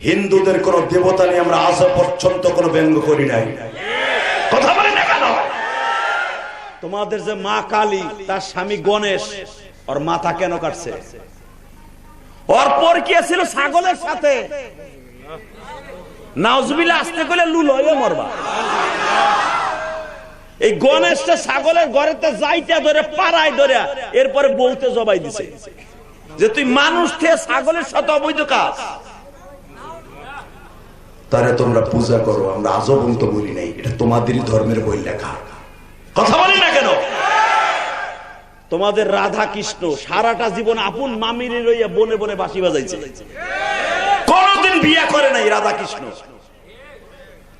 হিন্দুদের কোন দেবতা নিয়ে আমরা আজ পর্যন্ত কোনো ব্যঙ্গ করি নাই। কথা তোমাদের যে মা কালী, তার স্বামী গণেশ, ওর মাথা কেন কাটছে? ওর পর কি ছিল ছাগলের সাথে। আসতে গেলে লুল মরবা। এই গণেশটা ছাগলের ঘরেতে যাইতে ধরে, পাড়ায় ধরে, এরপরে বলতে জবাই দিছে। যে তুই মানুষ থেকে ছাগলের সাথে অবৈধ কাজ। তারে তোমরা পূজা করো, আমরা আজও পর্যন্ত বলি নাই, এটা তোমাদেরই ধর্মের বই লেখা। কথা বলি না কেন? তোমাদের রাধা কৃষ্ণ সারাটা জীবন আপন মামিরে লইয়া বনে বনে বাঁশি বাজাইছে। কোনদিন বিয়ে করে নাই রাধা কৃষ্ণ।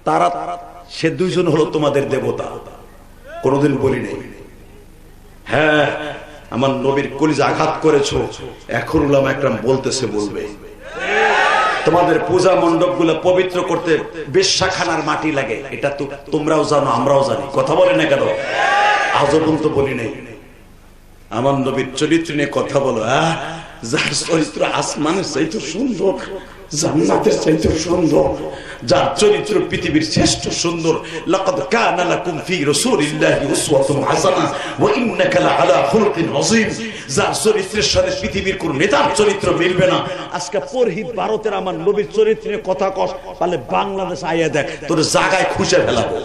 তারা, সে দুইজন হলো তোমাদের দেবতা। কোনদিন বলি নাই। হ্যাঁ আমার নবীর কলিজা আঘাত করেছ। এখন উলাম একরাম বলতেছে, বলবে। তোমাদের পূজা মন্ডপগুলো পবিত্র করতে বেশাখানার মাটি লাগে। এটা তো তোমরাও জানো, আমরাও জানি। কথা বলে না কেন? আজও পর্যন্ত বলি নাই। আমার নবীর চরিত্র নিয়ে কথা বলো হ্যাঁ? যার চরিত্র আসমানের তো সুন্দর। জান্নাতের চাইতে সুন্দর। যার চরিত্র পৃথিবীর শ্রেষ্ঠ সুন্দর। লাকাদ কানা লাকুম ফি রাসূলিল্লাহি উসওয়াতুন হাসানা ওয়া ইন্নাকা লাআলা খুলুকিন আযীম। যার চরিত্রের সাথে পৃথিবীর কোন নেতার চরিত্র মিলবে না। আজকে পরহিত ভারতের আমার নবীর চরিত্র নিয়ে কথা কস, তাহলে বাংলাদেশ আইয়া দেখ, তোর জায়গায় খুঁজে ফেলাবো।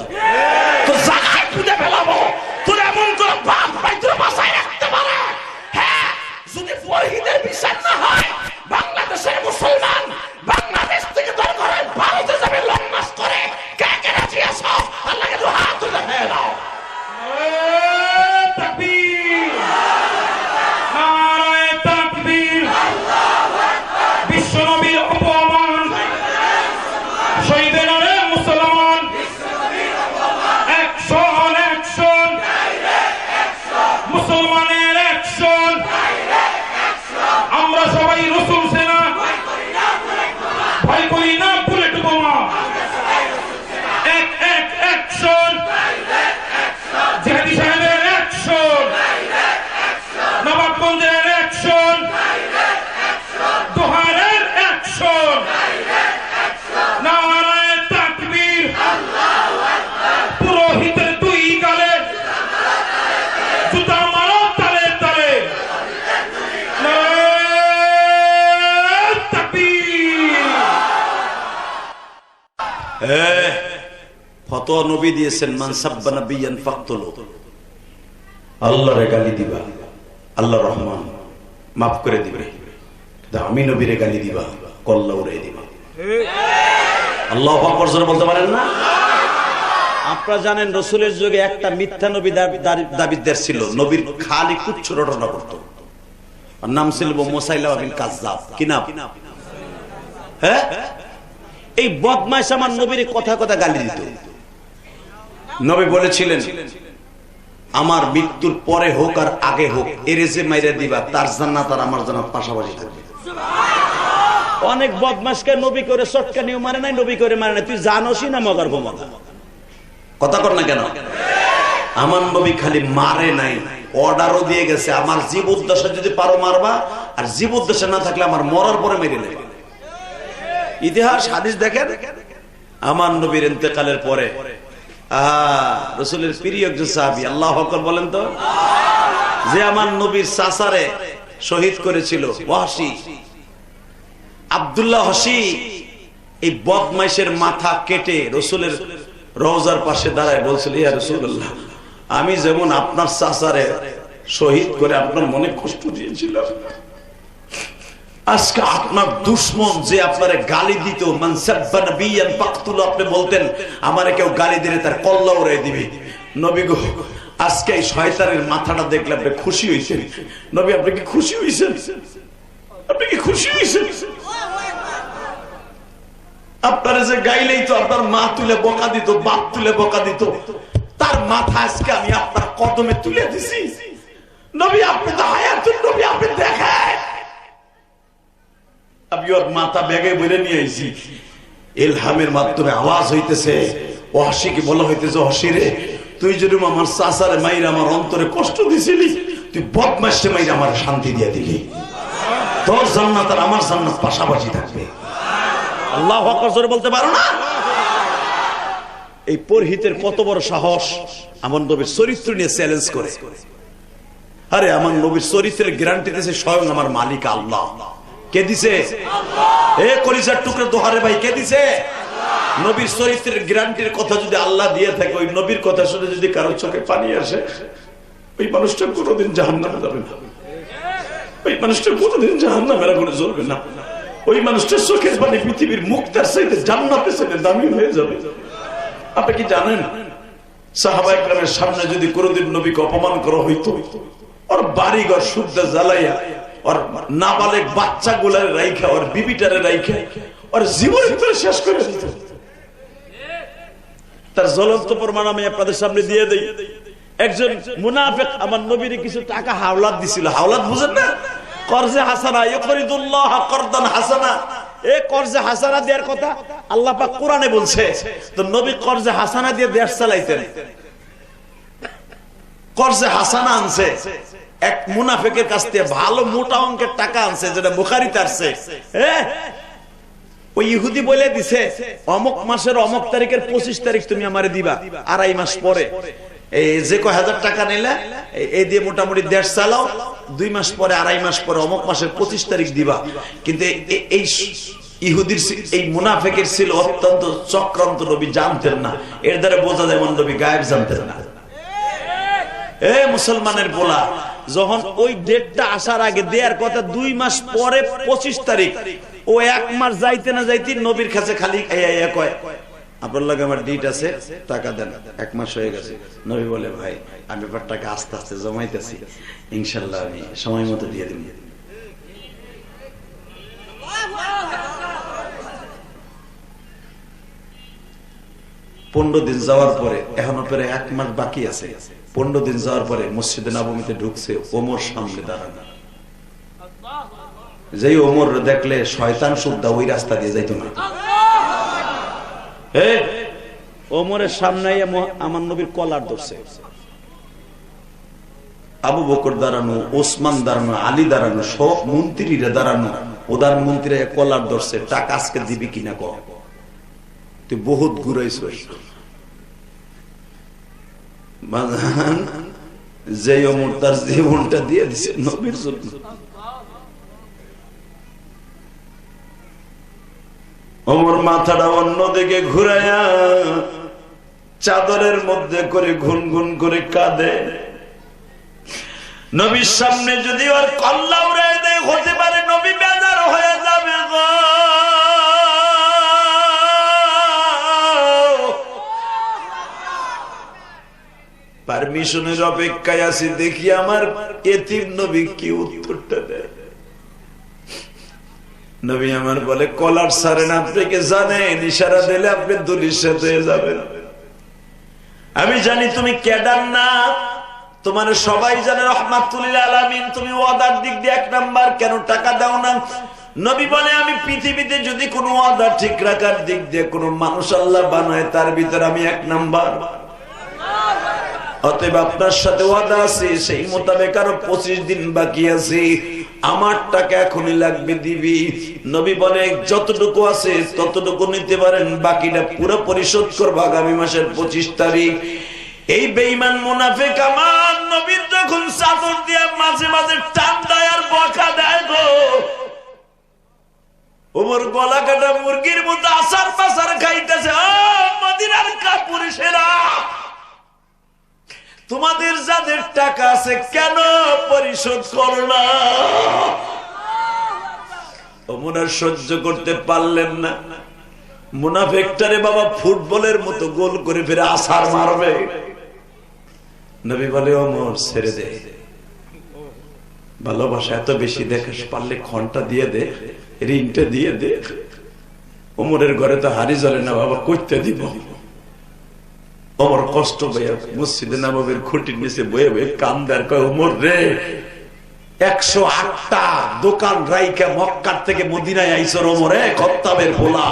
তোর জায়গায় খুঁজে ফেলাবো। তোর এমন কোন বাপ ভাই তোর বাসায় রাখতে পারে। হ্যাঁ যদি পরহিদের বিচার না হয়, বাংলাদেশের মুসলমান বাংলাদেশ থেকে তোর ঘরে ভারতে যাবে লংমাস করে কে কে রাজি আছো আল্লাহকে দু হাত তুলে হয়ে দাও তাকবীর নারায়ে তাকবীর বিশ্বনবীর অপমান শহীদের নামে মুসলমান অ্যাকশন অ্যাকশন মুসলমানের অ্যাকশন আমরা সবাই রসুল সেনা ভয় করি না বুলেট বোমা এক এক অ্যাকশন জিহাদি সাহেবের অ্যাকশন নবাবগঞ্জের অ্যাকশন দোহারের অ্যাকশন নারায় তাকবীর পুরোহিতের দুই গালে জুতা মারো তালে তালে নারায় তাকবীর ফতোয়া নবী দিয়েছেন মান সাব্বা নাবিয়ান ফাকতুলু। আল্লাহরে গালি দিবা আল্লাহ রহমান মাফ করে দিবে। আমি নবীরে গালি দিবা কল্লা উড়াই দিবা। আল্লাহ আকবার বলতে পারেন না? আপনারা জানেন রসুলের যুগে একটা মিথ্যা নবী দাবিদার ছিল নবীর খালি কুচ্ছ রটনা করতো। আর নাম ছিল মোসাইলা বিন কাজ্জাব। কি নাম? হ্যাঁ? এই বদমাইশ আমার নবীর কথা কথা গালি দিত। নবী বলেছিলেন আমার মৃত্যুর পরে হোক আর আগে হোক এরে যে মাইরা দিবা তার জান্নাত আর আমার জান্নাত পাশাপাশি থাকবে। অনেক বদমাসকে নবী করে চটকানিও মারে নাই নবী করে মারে নাই। তুই জানোসই না মগার ভমগা কথা কর না কেন? আমার নবী খালি মারে নাই অর্ডারও দিয়ে গেছে। আমার জীব উদ্দেশ্যে যদি পারো মারবা আর জীব উদ্দেশ্যে না থাকলে আমার মরার পরে মেরে নেবে। ইতিহাস, হাদিস দেখেন? আমার নবীর ইন্তেকালের পরে। রসুলের প্রিয় একজন সাহাবি, আল্লাহ হকর বলেন তো? যে আমার নবীর সাসারে শহীদ করেছিল আব্দুল্লাহ হসি এই বদমাইশের মাথা কেটে রসুলের রওজার পাশে দাঁড়ায় বলছিল, ইয়া রসুল্লাহ আমি যেমন আপনার চাচারে শহীদ করে আপনার মনে কষ্ট দিয়েছিলাম। আজকে আপনার দুশ্মন যে আপনারে গালি দিত আপনি বলতেন, আমারে কেউ গালি দিলে তার কল্লা উড়াই দিবে। নবী গো, আজকে এই শয়তানের মাথাটা দেখলে আপনি খুশি হয়েছেন নবী, আপনি কি খুশি হয়েছেন আপনি কি খুশি হয়েছেন আপনারা যে গাইলেই তো আপনার মা তুলে বকা দিত, বাপ তুলে বকা দিত। তার মাথা আজকে আমি আপনার কদমে তুলে দিছি নবী আপনি তো হায়াতুল নবী আপনি দেখেন আমি মাথা ব্যাগে বলে নিয়ে আইছি। এলহামের মাধ্যমে আওয়াজ হইতেছে, ও হাসিকে বলা হইতেছে হসিরে, তুই যদি আমার চাচারে মাইরে আমার অন্তরে কষ্ট দিছিলি, তুই বদমাসে মাইরে আমার শান্তি দিয়ে দিলি। তোর জান্নাত আর আমার জান্নাত পাশাপাশি থাকবে। আল্লাহ জোরে বলতে পারো না? এই পরহিতের কত বড় সাহস আমার নবীর চরিত্র নিয়ে চ্যালেঞ্জ করে। আরে, আমার নবীর চরিত্রের গ্যারান্টি দিয়েছে স্বয়ং আমার মালিক আল্লাহ। কে দিছে? এ কলিজার টুকরো দোহারে ভাই, কে দিছে? নবীর চরিত্রের গ্যারান্টির কথা যদি আল্লাহ দিয়ে থাকে, ওই নবীর কথা শুনে যদি কারও চোখে পানি আসে, ওই মানুষটা কোনোদিন জাহান নামে যাবে না। ওই মানুষটা কোনোদিন জাহান নামের আগুনে জ্বলবে না। ওই মানুষটার চোখের পানি পৃথিবীর মুক্তার সাইতে জান্নাতের সাইতে দামি হয়ে যাবে। আপনি কি জানেন, সাহাবা একরামের সামনে যদি কোনোদিন নবীকে অপমান করা হইতো, ওর বাড়িঘর শুদ্ধ জ্বালাইয়া ওর নাবালেক রাইখা, ওর বিবিটারে রাইখা, ওর ভিতরে শেষ করে তার জ্বলন্ত প্রমাণ আমি আপনাদের সামনে দিয়ে একজন মুনাফেক, আমার নবীর কিছু টাকা হাওলাত দিছিল। হাওলাত বুঝেন না? হাসানা হাসানা। এ হাসানা দেওয়ার কথা আল্লাহ পাক কোরআনে বলছে। তো নবী কর্জে হাসানা দিয়ে দেশ চালাইতেন। কর্জে হাসানা আনছে। এক মুনাফেকের কাছ থেকে ভালো মোটা অঙ্কের টাকা আনছে যেটা বুখারিতে আসছে হ্যাঁ ওই ইহুদি বলে দিছে অমক মাসের অমক তারিখের পঁচিশ তারিখ তুমি দিবা আড়াই মাস পরে যে হাজার টাকা নিলে এই- দিয়ে মোটামুটি দেড় চালাও দুই মাস পরে আড়াই মাস পরে অমক মাসের পঁচিশ তারিখ দিবা কিন্তু এই ইহুদির এই মুনাফেকের ছিল অত্যন্ত চক্রান্ত নবী জানতেন না এর দ্বারা বোঝা যায় নবী গায়েব জানতেন না এ মুসলমানের বলা যখন ওই ডেটটা আসার আগে দেয়ার কথা দুই মাস পরে পঁচিশ তারিখ, ও এক মাস যাইতে না যাইতে নবীর কাছে খালি কয় আমার ডিট আছে, টাকা দেন। এক মাস হয়ে গেছে। নবী বলে, ভাই, আমি আস্তে আস্তে জমাইতেছি। ইনশাল্লাহ আমি সময় মতো দিয়ে দিব। পনেরো দিন যাওয়ার পরে, এখনও পরে এক মাস বাকি আছে, পনেরো দিন যাওয়ার পরে মসজিদে নবমীতে ঢুকছে, ওমর সামনে দাঁড়ানো। যেই ওমর দেখলে শয়তান সুদ্ধা ওই রাস্তা দিয়ে যাইতো না। ওমরের সামনে আমার নবীর কলার ধরছে। আবু বকর দাঁড়ানো, ওসমান দাঁড়ানো, আলী দাঁড়ানো, সব মন্ত্রীরা দাঁড়ানো, প্রধানমন্ত্রী কলার ধরছে, টাকা আজকে দিবি কিনা কর তুই বহুত ঘুরাইছ বাজান যে অমর, তার জীবনটা দিয়ে দিছে নবীর জন্য। অমর মাথাটা অন্যদিকে ঘুরাইয়া চাদরের মধ্যে করে ঘুন ঘুন করে কাঁদে। নবীর সামনে যদি ওর কল্লা উড়াই দেয়, হতে পারে নবী বেজার হয়ে পারমিশনের অপেক্ষায় আছি, দেখি আমার এতিম নবী কি উত্তরটা দেয়। নবী আমার বলে, কলার সারেন আপনাকে জানেন? ইশারা দিলে আপনি দলির সাথে যাবেন। আমি জানি তুমি কেডার না। তোমার সবাই জানে রহমাতুল্লাহ আলামিন, তুমি ওয়াদার দিক দিয়ে এক নাম্বার, কেন টাকা দাও না? নবী বলে, আমি পৃথিবীতে যদি কোনো ওয়াদা ঠিক রাখার দিক দিয়ে কোনো মানুষ আল্লাহ বানায়, তার ভিতরে আমি এক নাম্বার। অতএব আপনার সাথে ওয়াদা আছে, সেই মোতাবেক আরও পঁচিশ দিন বাকি আছে। আমার টাকা এখনই লাগবে দিবি। নবী বলে, যতটুকু আছে ততটুকু নিতে পারেন, বাকিটা পুরো পরিশোধ করব আগামী মাসের পঁচিশ তারিখ। এই বেইমান মুনাফেক আমার নবীর যখন চাদর দিয়ে মাঝে মাঝে টান দেয় আর বকা দেয় গো। ওমর গলা কাটা মুরগির মতো আসার পাসার খাইতেছে। ও মদিনার কাপুরুষেরা! তোমাদের যাদের টাকা আছে কেন পরিশোধ করো না? সহ্য করতে পারলেন না। মুনাফেকটারে বাবা ফুটবলের মতো গোল করে ফিরে আসার মারবে। ছেড়ে দে। ভালোবাসা এত বেশি দেখাস পারলে ঘণ্টা দিয়ে দে রিংটা দিয়ে দে। ওমরের ঘরে তো হারি জ্বলে না, বাবা, করতে দিব। ওমর কষ্ট মসজিদে খুঁটির নিচে বয়ে বয়ে কয় ওমর রে, একশো আটটা দোকান মক্কার থেকে মদিনায় ওমরে, খত্তাবের ভোলা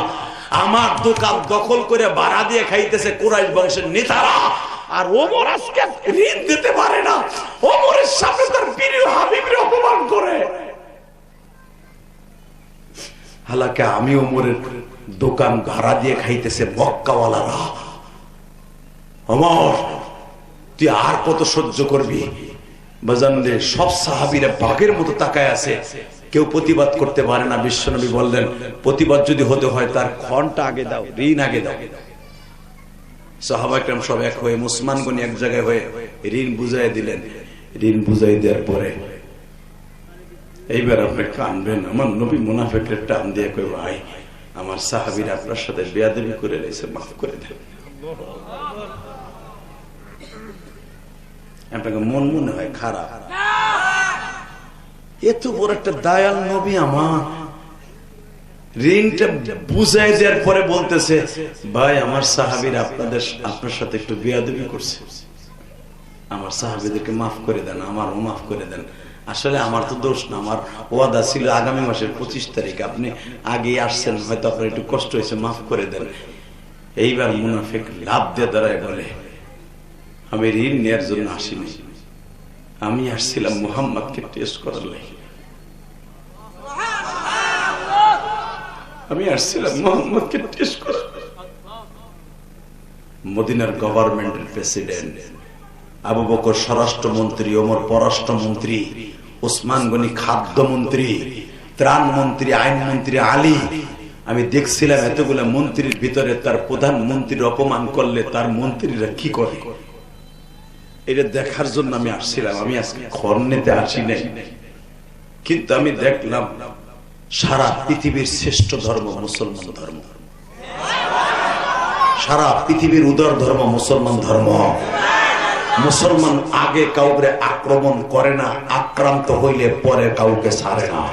আমার দোকান দখল করে ভাড়া দিয়ে খাইতেছে কোরাইশ বংশের নেতারা। আর ওমর আজকে ঋণ দিতে পারে না। ওমরের সামনে তার প্রিয় হাবিবের অপমান করে। হালাকে আমি ওমরের দোকান ভাড়া দিয়ে খাইতেছে মক্কাওয়ালারা। অমর, তুই আর কত সহ্য করবি? বাজান রে সব সাহাবিরা বাঘের মতো তাকায় আছে। কেউ প্রতিবাদ করতে পারে না, বিশ্বনবী বললেন, প্রতিবাদ যদি হতে হয়, তার ক্ষণটা আগে দাও, ঋণ আগে দাও। সাহাবাকরাম সব এক হয়ে, মুসলমান গনি এক জায়গায় হয়ে ঋণ বুঝাই দিলেন। ঋণ বুঝাই দেওয়ার পরে এইবার আপনি কানবেন, আমার নবী মুনাফেকের টান দিয়ে কই ভাই, আমার সাহাবির আপনার সাথে বেয়াদবি করে রয়েছে, মাফ করে দেন। আপনাকে মন মনে হয় খারাপ। এত বড় একটা দয়াল নবী আমার। ঋণটা বুঝাই দেওয়ার পরে বলতেছে, ভাই, আমার সাহাবির আপনাদের, আপনার সাথে একটু বেয়াদবি করছে। আমার সাহাবিদেরকে মাফ করে দেন, আমারও মাফ করে দেন। আসলে আমার তো দোষ না, আমার ওয়াদা ছিল আগামী মাসের পঁচিশ তারিখ। আপনি আগে আসছেন, হয়তো আপনার একটু কষ্ট হয়েছে, মাফ করে দেন। এইবার মুনাফিক লাভ দিয়ে দাঁড়ায় বলে আমি ঋণ নেওয়ার জন্য আসিনি। আমি আসছিলাম মোহাম্মদকে টেস্ট করার লাগে। আমি আসছিলাম মোহাম্মদকে টেস্ট করার মদিনার গভর্নমেন্টের প্রেসিডেন্ট আবু বকর স্বরাষ্ট্রমন্ত্রী, ওমর পররাষ্ট্রমন্ত্রী, ওসমান গনি খাদ্যমন্ত্রী ত্রাণ মন্ত্রী আইন মন্ত্রী আলী। আমি দেখছিলাম এতগুলা মন্ত্রীর ভিতরে তার প্রধানমন্ত্রীর অপমান করলে তার মন্ত্রীরা কি করে? এটা দেখার জন্য আমি আসছিলাম, আমি আজকে খর্নেতে আসি নাই। কিন্তু আমি দেখলাম সারা পৃথিবীর শ্রেষ্ঠ ধর্ম মুসলমান ধর্ম। সারা পৃথিবীর উদার ধর্ম মুসলমান ধর্ম। মুসলমান আগে কাউকে আক্রমণ করে না, আক্রান্ত হইলে পরে কাউকে ছাড়ে না।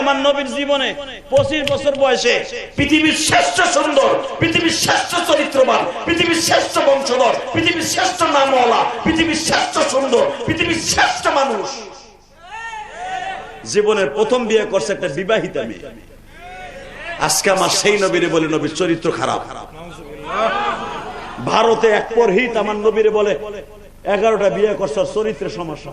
আমার নবীর জীবনে পঁচিশ বছর বয়সে পৃথিবীর শ্রেষ্ঠ সুন্দর, পৃথিবীর শ্রেষ্ঠ শ্রেষ্ঠ বংশধর, পৃথিবীর শ্রেষ্ঠ নামওয়ালা, পৃথিবীর শ্রেষ্ঠ সুন্দর, পৃথিবীর শ্রেষ্ঠ মানুষ। জীবনের প্রথম বিয়ে করছে একটা বিবাহিতা মেয়ে। আজকে আমার সেই নবীরে বলে নবীর চরিত্র খারাপ। ভারতে এক পরহিত আমার নবীরে বলে, এগারোটা বিয়ে করছে চরিত্রের সমস্যা।